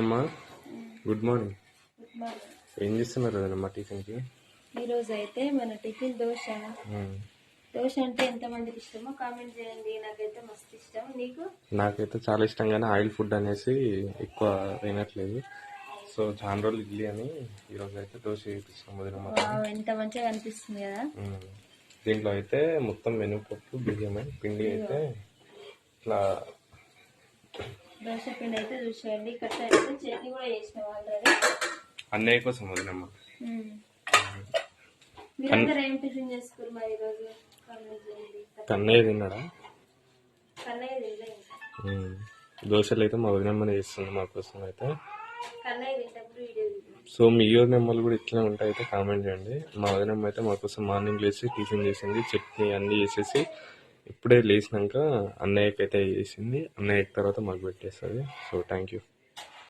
అమ్మా good morning ఏం చేస్తున్నారు కదమ్మా టిఫిన్కి? ఈరోజు అయితే మన టిఫిన్ దోశ. దోశ అంటే ఎంతమందికి ఇష్టమో కామెంట్ చేయండి. నాకైతే మస్తు ఇష్టం. నీకు? నాకైతే చాలా ఇష్టం కానీ ఆయిల్ ఫుడ్ అనేసి ఎక్కువ తినట్లేదు. సో చాలా రోజులు ఇడ్లీ అని ఈరోజు అయితే దోశ వదిన. వావ్, ఎంత మంచిగా కనిపిస్తుంది కదా. దీంట్లో అయితే మొత్తం మినపప్పు బియ్యమే పిండి అయితే ఇట్లా దోశ పిండి అయితే చూసేయండి. ఇక్కడ అయితే చట్నీ కూడా చేసినాం ఆల్రెడీ అన్నయ్య కోసం వదినమ్మ. మీరందరూ ఏం టిఫిన్ చేసుకురు మరి ఈరోజు? కామెంట్ చేయండి. కన్నయ్య తిన్నాడా? కన్నయ్య. దోశలు అయితే మా వదినమ్మనే చేస్తుంది మా కోసం అయితే. కన్నయ్య తింటప్పుడు వీడియో తీద్దాం. సో మీ నెంబర్లు కూడా ఇట్లా ఉంటాయి అయితే కామెంట్ చేయండి. మా వదినమ్మ అయితే మా కోసం మార్నింగ్ లేచి టిఫిన్ చేసింది చట్నీ అన్నీ చేసేసి ఇప్పుడే లేచినాక అన్నయ్యకి అయితే చేసింది. అన్నయ్యకి తర్వాత మాకు పెట్టేస్తుంది. So thank you